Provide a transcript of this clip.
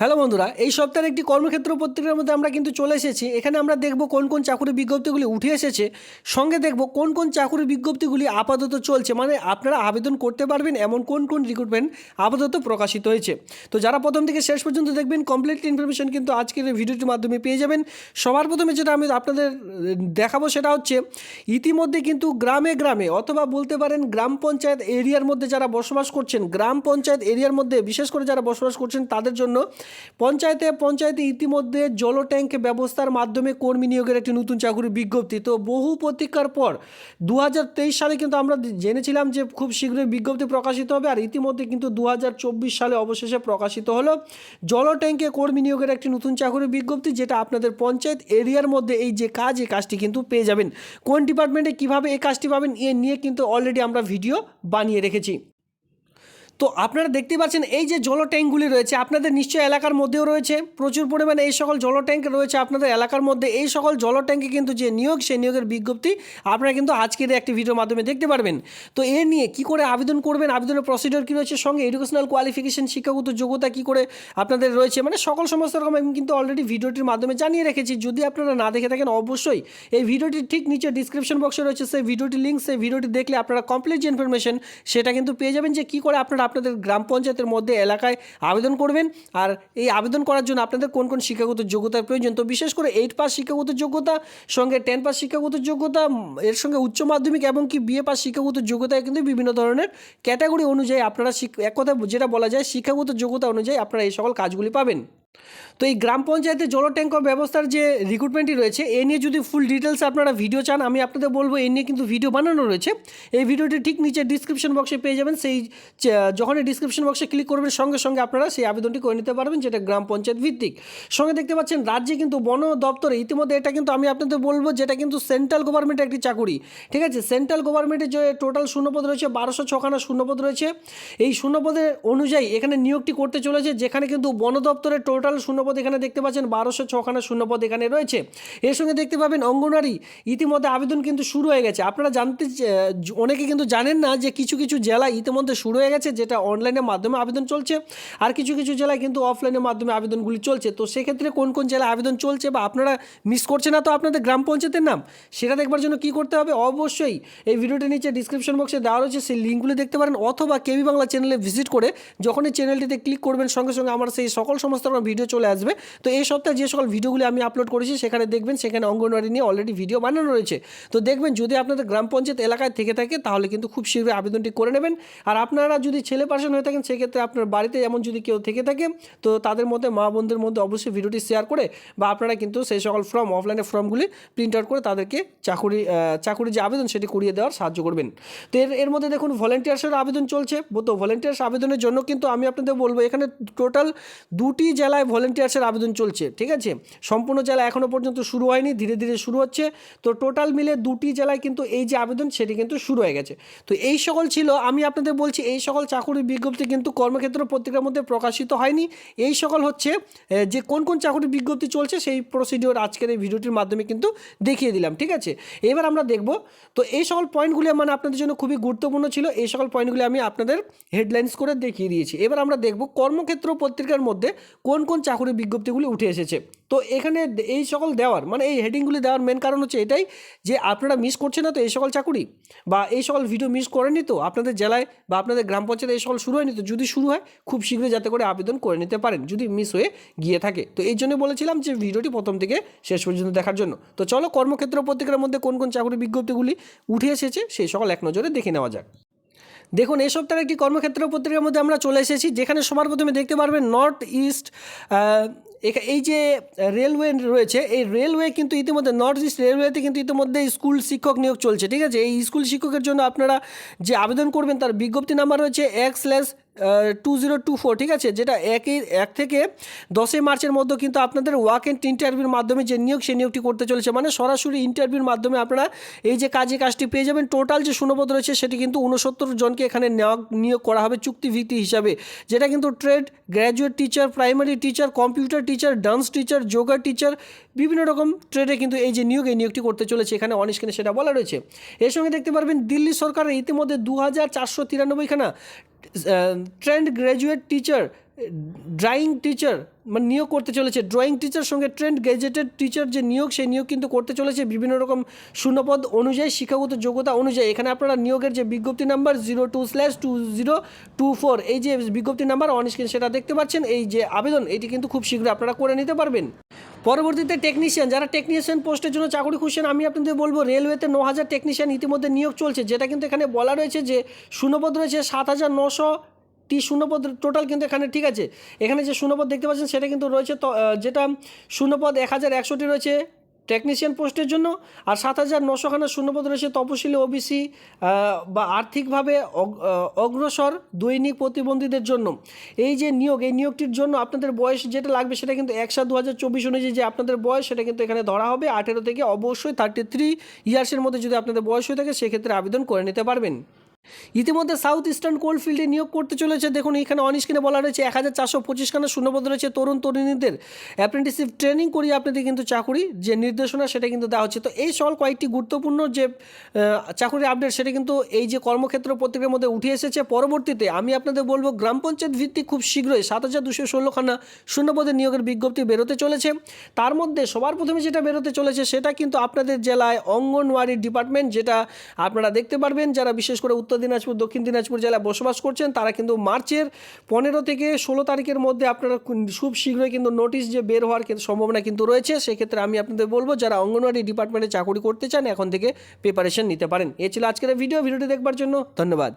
Hello বন্ধুরা, এই সপ্তাহের একটি কর্মক্ষেত্র পত্রিকার মধ্যে আমরা কিন্তু চলে এসেছি। এখানে আমরা দেখব কোন কোন চাকুরির বিজ্ঞপ্তিগুলি উঠে এসেছে। সঙ্গে দেখব কোন কোন চাকুরির বিজ্ঞপ্তিগুলি আপাতত চলছে মানে আপনারা আবেদন করতে পারবেন এমন কোন কোন রিক্রুটমেন্ট আপাতত প্রকাশিত হয়েছে। তো যারা প্রথম থেকে শেষ পর্যন্ত দেখবেন কমপ্লিট ইনফরমেশন কিন্তু আজকের ভিডিওটির মাধ্যমে পেয়ে যাবেন। সবার প্রথমে যেটা আমি আপনাদের, দেখাবো সেটা হচ্ছে, ইতিমধ্যে কিন্তু গ্রামে গ্রামে অথবা বলতে পারেন গ্রাম পঞ্চায়েত এরিয়ার মধ্যে যারা বসবাস করছেন, গ্রাম পঞ্চায়েত এরিয়ার মধ্যে বিশেষ করে যারা বসবাস করছেন, তাদের জন্য পঞ্চায়েতে পঞ্চায়েতে ইতিমধ্যে জল ট্যাঙ্ক ব্যবস্থার মাধ্যমে কর্মী নিয়োগের একটি নতুন চাকুরির বিজ্ঞপ্তি। তো বহু প্রতীক্ষার পর দু হাজার তেইশ সালে কিন্তু আমরা জেনেছিলাম যে খুব শীঘ্রই বিজ্ঞপ্তি প্রকাশিত হবে আর ইতিমধ্যে কিন্তু দু হাজার চব্বিশ সালে অবশেষে প্রকাশিত হলো জল ট্যাঙ্কে কর্মী নিয়োগের একটি নতুন চাকুরির বিজ্ঞপ্তি, যেটা আপনাদের পঞ্চায়েত এরিয়ার মধ্যে এই যে কাজ, এই কাজটি কিন্তু পেয়ে যাবেন। কোন ডিপার্টমেন্টে কীভাবে এই কাজটি পাবেন, এ নিয়ে কিন্তু অলরেডি আমরা ভিডিও বানিয়ে রেখেছি। তো আপনারা দেখতে পাচ্ছেন, এই যে জল ট্যাঙ্কগুলি রয়েছে, আপনাদের নিশ্চয় এলাকার মধ্যেও রয়েছে, প্রচুর পরিমাণে এই সকল জল ট্যাঙ্ক রয়েছে আপনাদের এলাকার মধ্যে, এই সকল জল ট্যাঙ্কে কিন্তু যে নিয়োগ, সেই নিয়োগের বিজ্ঞপ্তি আপনারা কিন্তু আজকের একটি ভিডিওর মাধ্যমে দেখতে পারবেন। তো এ নিয়ে কি করে আবেদন করবেন, আবেদনের প্রসিডিওর কী রয়েছে, সঙ্গে এডুকেশনাল কোয়ালিফিকেশন শিক্ষাগত যোগ্যতা কী করে আপনাদের রয়েছে মানে সকল সমস্ত রকম আমি কিন্তু অলরেডি ভিডিওটির মাধ্যমে জানিয়ে রেখেছি। যদি আপনারা না দেখে থাকেন, অবশ্যই এই ভিডিওটির ঠিক নিচে ডিসক্রিপশন বক্সে রয়েছে, সেই ভিডিওটির লিঙ্ক সেই ভিডিওটি দেখলে আপনারা কমপ্লিট যে ইনফরমেশন সেটা কিন্তু পেয়ে যাবেন যে কী করে আপনারা আপনাদের গ্রাম পঞ্চায়েতের মধ্যে এলাকায় আবেদন করবেন। আর এই আবেদন করার জন্য আপনাদের কোন কোন শিক্ষাগত যোগ্যতার প্রয়োজন? তো বিশেষ করে এইট পাস শিক্ষাগত যোগ্যতা, সঙ্গে টেন পাস শিক্ষাগত যোগ্যতা এর সঙ্গে উচ্চ মাধ্যমিক এবং কি বিএ পাস শিক্ষাগত যোগ্যতায় কিন্তু বিভিন্ন ধরনের ক্যাটাগরি অনুযায়ী আপনারা এক কথা যেটা বলা যায় শিক্ষাগত যোগ্যতা অনুযায়ী আপনারা এই সকল কাজগুলি পাবেন। তো এই গ্রাম পঞ্চায়েতে জল ট্যাঙ্ক ব্যবস্থার যে রিক্রুটমেন্টটি রয়েছে, এ নিয়ে যদি ফুল ডিটেলস আপনারা ভিডিও চান, আমি আপনাদের বলব এ নিয়ে কিন্তু ভিডিও বানানো রয়েছে। এই ভিডিওটি ঠিক নিচে ডিসক্রিপশন বক্সে পেয়ে যাবেন। সেই যখনই ডিসক্রিপশন বক্সে ক্লিক করবেন, সঙ্গে সঙ্গে আপনারা সেই আবেদনটি করে নিতে পারবেন, যেটা গ্রাম পঞ্চায়েত ভিত্তিক। সঙ্গে দেখতে পাচ্ছেন, রাজ্যে কিন্তু বন দপ্তরে ইতিমধ্যে এটা কিন্তু আমি আপনাদের বলব, যেটা কিন্তু সেন্ট্রাল গভর্নমেন্টের একটি চাকুরি। ঠিক আছে? সেন্ট্রাল গভর্নমেন্টের যে টোটাল শূন্যপদ রয়েছে, বারোশো ছখানা শূন্যপদ রয়েছে। এই শূন্যপদের অনুযায়ী এখানে নিয়োগটি করতে চলেছে, যেখানে কিন্তু বন দপ্তরের টোটাল শূন্যপদ এখানে দেখতে পাচ্ছেন, বারোশো ছখানা শূন্যপদ এখানে রয়েছে। এর সঙ্গে দেখতে পাবেন অঙ্গনারী ইতিমধ্যে আবেদন কিন্তু শুরু হয়ে গেছে। আপনারা জানতে অনেকে কিন্তু জানেন না যে কিছু কিছু জেলায় ইতিমধ্যে শুরু হয়ে গেছে, যেটা অনলাইনের মাধ্যমে আবেদন চলছে, আর কিছু কিছু জেলায় কিন্তু অফলাইনের মাধ্যমে আবেদনগুলি চলছে। তো সেক্ষেত্রে কোন কোন জেলায় আবেদন চলছে বা আপনারা মিস করছে না তো আপনাদের গ্রাম পঞ্চায়েতের নাম, সেটা দেখবার জন্য কি করতে হবে? অবশ্যই এই ভিডিওটির নিচে ডিসক্রিপশন বক্সে দেওয়া রয়েছে, সেই লিঙ্কগুলি দেখতে পারেন, অথবা কেবি বাংলা চ্যানেলে ভিজিট করে যখন এই চ্যানেলটিতে ক্লিক করবেন, সঙ্গে সঙ্গে আমার সেই সকল সমস্ত রকম ভিডিও চলে আসবে। তো এই সপ্তাহে যে সকল ভিডিওগুলি আমি আপলোড করেছি, সেখানে দেখবেন, সেখানে অঙ্গনওয়াড়ি নিয়ে অলরেডি ভিডিও বানানো রয়েছে। তো দেখবেন, যদি আপনাদের গ্রাম পঞ্চায়েত এলাকায় থেকে থাকে, তাহলে কিন্তু খুব শীঘ্রই আবেদনটি করে নেবেন। আর আপনারা যদি ছেলে পার্সন হয়ে থাকেন, সেক্ষেত্রে আপনার বাড়িতে এমন যদি কেউ থেকে থাকে, তো তাদের মধ্যে, মা বোনদের মধ্যে অবশ্যই ভিডিওটি শেয়ার করে, বা আপনারা কিন্তু সেই সকল ফর্ম অফলাইনে ফর্মগুলি প্রিন্ট আউট করে তাদেরকে চাকুরি চাকুরির যে আবেদন, সেটি করিয়ে দেওয়ার সাহায্য করবেন। তো এর এর মধ্যে দেখুন ভলেন্টিয়ার্সের আবেদন চলছে। তো ভলেন্টিয়ার্স আবেদনের জন্য কিন্তু আমি আপনাদের বলব, এখানে টোটাল দুটি জেলায় ভলেন্টিয়ার্সের আবেদন চলছে, ঠিক আছে? সম্পূর্ণ জেলা এখনও পর্যন্ত শুরু হয়নি, ধীরে ধীরে শুরু হচ্ছে। তো টোটাল মিলে দুটি জেলায় কিন্তু এই যে আবেদন, সেটি কিন্তু শুরু হয়ে গেছে। তো এই সকল ছিল, আমি আপনাদের বলছি এই সকল চাকুরির বিজ্ঞপ্তি কিন্তু কর্মক্ষেত্র পত্রিকার মধ্যে প্রকাশিত হয়নি। এই সকল হচ্ছে যে কোন কোন চাকুরির বিজ্ঞপ্তি চলছে, সেই প্রসিডিওর আজকের এই ভিডিওটির মাধ্যমে কিন্তু দেখিয়ে দিলাম, ঠিক আছে? এবার আমরা দেখব, তো এই সকল পয়েন্টগুলি মানে আপনাদের জন্য খুবই গুরুত্বপূর্ণ ছিল, এই সকল পয়েন্টগুলি আমি আপনাদের হেডলাইন্স করে দেখিয়ে দিয়েছি। এবার আমরা দেখব কর্মক্ষেত্র পত্রিকার মধ্যে কোন কোন চাকুরির বিজ্ঞপ্তিগুলি উঠে এসেছে। তো এখানে এই সকল দেওয়ার মানে এই হেডিংগুলি দেওয়ার মেন কারণ হচ্ছে এটাই যে আপনারা মিস করছেন না তো এই সকল চাকুরি, বা এই সকল ভিডিও মিস করেনি তো আপনাদের জেলায় বা আপনাদের গ্রাম পঞ্চায়েতে এই সকল শুরু হয়নি তো যদি শুরু হয়, খুব শীঘ্রই যাতে করে আবেদন করে নিতে পারেন, যদি মিস হয়ে গিয়ে থাকে। তো এই জন্য বলেছিলাম যে ভিডিওটি প্রথম থেকে শেষ পর্যন্ত দেখার জন্য। তো চলো কর্মক্ষেত্র পত্রিকার মধ্যে কোন কোন চাকুরি বিজ্ঞপ্তিগুলি উঠে এসেছে, সেই সকল এক নজরে দেখে নেওয়া যাক। দেখুন, এই সপ্তাহের একটি কর্মক্ষেত্র পত্রিকার মধ্যে আমরা চলে এসেছি, যেখানে সবার প্রথমে দেখতে পারবেন নর্থ ইস্ট এই যে রেলওয়ে রয়েছে, এই রেলওয়ে কিন্তু ইতিমধ্যে নর্থ ইস্ট রেলওয়েতে কিন্তু ইতিমধ্যে স্কুল শিক্ষক নিয়োগ চলছে, ঠিক আছে? এই স্কুল শিক্ষকের জন্য আপনারা যে আবেদন করবেন, তার বিজ্ঞপ্তি নাম্বার রয়েছে এক slash two zero two four ঠিক আছে? যেটা একই এক থেকে দশই মার্চের মধ্যে কিন্তু আপনাদের ওয়াক এন্ড ইন্টারভিউর মাধ্যমে যে নিয়োগ সেই নিয়োগটি করতে চলেছে। মানে সরাসরি ইন্টারভিউর মাধ্যমে আপনারা এই যে কাজে কাজটি পেয়ে যাবেন টোটাল যে শূন্যপদ রয়েছে, সেটি কিন্তু উনসত্তর জনকে এখানে নেওয়া, নিয়োগ করা হবে চুক্তিভিত্তি হিসাবে। যেটা কিন্তু trade graduate teacher primary teacher computer teacher dance teacher yoga teacher বিভিন্ন রকম ট্রেডে কিন্তু এই যে নিয়োগ, এই নিয়োগটি করতে চলেছে। এখানে অন স্ক্রিনে সেটা বলা রয়েছে। এর সঙ্গে দেখতে পারবেন, দিল্লি সরকারের ইতিমধ্যে দু হাজার চারশো তিরানব্বইখানা trained graduate teacher drawing teacher মানে নিয়োগ করতে চলেছে। ড্রয়িং টিচার সঙ্গে ট্রেন্ড গেজেটেড টিচার যে নিয়োগ, সেই নিয়োগ কিন্তু করতে চলেছে বিভিন্ন রকম শূন্যপদ অনুযায়ী, শিক্ষাগত যোগ্যতা অনুযায়ী। এখানে আপনারা নিয়োগের যে বিজ্ঞপ্তি number zero two slash two zero two four এই যে বিজ্ঞপ্তি নাম্বার অন স্ক্রিন সেটা দেখতে পাচ্ছেন। এই যে আবেদন, এটি কিন্তু খুব শীঘ্রই আপনারা করে নিতে পারবেন। পরবর্তীতে টেকনিশিয়ান যারা টেকনিশিয়ান পোস্টের জন্য চাকরি খুঁজছেন, আমি আপনাদের বলব রেলওয়েতে ন হাজার টেকনিশিয়ান ইতিমধ্যে নিয়োগ চলছে। যেটা কিন্তু এখানে বলা রয়েছে যে, শূন্যপদ রয়েছে সাত হাজার নশো টি শূন্যপদ টোটাল কিন্তু এখানে ঠিক আছে। এখানে যে শূন্যপদ দেখতে পাচ্ছেন, সেটা কিন্তু রয়েছে যেটা শূন্যপদ এক হাজার একশোটি রয়েছে। টেকনিশিয়ান পোস্টের জন্য, আর সাত হাজার নশোখানা শূন্যপদ রয়েছে তপশিলি, ওবিসি বা আর্থিকভাবে অগ- অগ্রসর দৈনিক প্রতিবন্ধীদের জন্য। এই যে নিয়োগ, এই নিয়োগটির জন্য আপনাদের বয়স যেটা লাগবে সেটা কিন্তু এক সাত দু হাজার চব্বিশ অনুযায়ী যে আপনাদের বয়স সেটা কিন্তু এখানে ধরা হবে। আঠেরো থেকে অবশ্যই থার্টি থ্রি ইয়ার্সের মধ্যে যদি আপনাদের বয়স হয়ে থাকে, সেক্ষেত্রে আবেদন করে নিতে পারবেন। ইতিমধ্যে সাউথ ইস্টার্ন কোল্ড ফিল্ডে নিয়োগ করতে চলেছে। দেখুন এখানে অনস্ক্রিনে বলা রয়েছে এক হাজার চারশো পঁচিশখানা শূন্যপদ রয়েছে। তরুণ তরুণীদের অ্যাপ্রেন্টিসশিপ ট্রেনিং করিয়ে আপনাদের কিন্তু চাকুরি, যে নির্দেশনা সেটা কিন্তু দেওয়া হচ্ছে। তো এই সকল কয়েকটি গুরুত্বপূর্ণ যে চাকুরির আপডেট সেটা কিন্তু এই যে কর্মক্ষেত্র পত্রিকার মধ্যে উঠে এসেছে। পরবর্তীতে আমি আপনাদের বলব, গ্রাম পঞ্চায়েত ভিত্তিক খুব শীঘ্রই সাত হাজার দুশো ষোলোখানা শূন্যপদের নিয়োগের বিজ্ঞপ্তি বেরোতে চলেছে। তার মধ্যে সবার প্রথমে যেটা বেরোতে চলেছে, সেটা কিন্তু আপনাদের জেলায় অঙ্গনওয়াড়ি ডিপার্টমেন্ট যেটা আপনারা দেখতে পারবেন। যারা বিশেষ করে উত্তর দিনাজপুর, দক্ষিণ দিনাজপুর জেলায় বসবাস করছেন। তারা কিন্তু মার্চের পনেরো থেকে ষোলো তারিখের মধ্যে আপনারা খুব- শীঘ্রই কিন্তু নোটিশ যে বের হওয়ার সম্ভাবনা কিন্তু রয়েছে। সেক্ষেত্রে আমি আপনাদের বলব, যারা অঙ্গনওয়াড়ি ডিপার্টমেন্টে চাকরি করতে চান, এখন থেকে প্রিপারেশন নিতে পারেন। এ ছিল আজকের ভিডিও ভিডিওটি দেখবার জন্য ধন্যবাদ।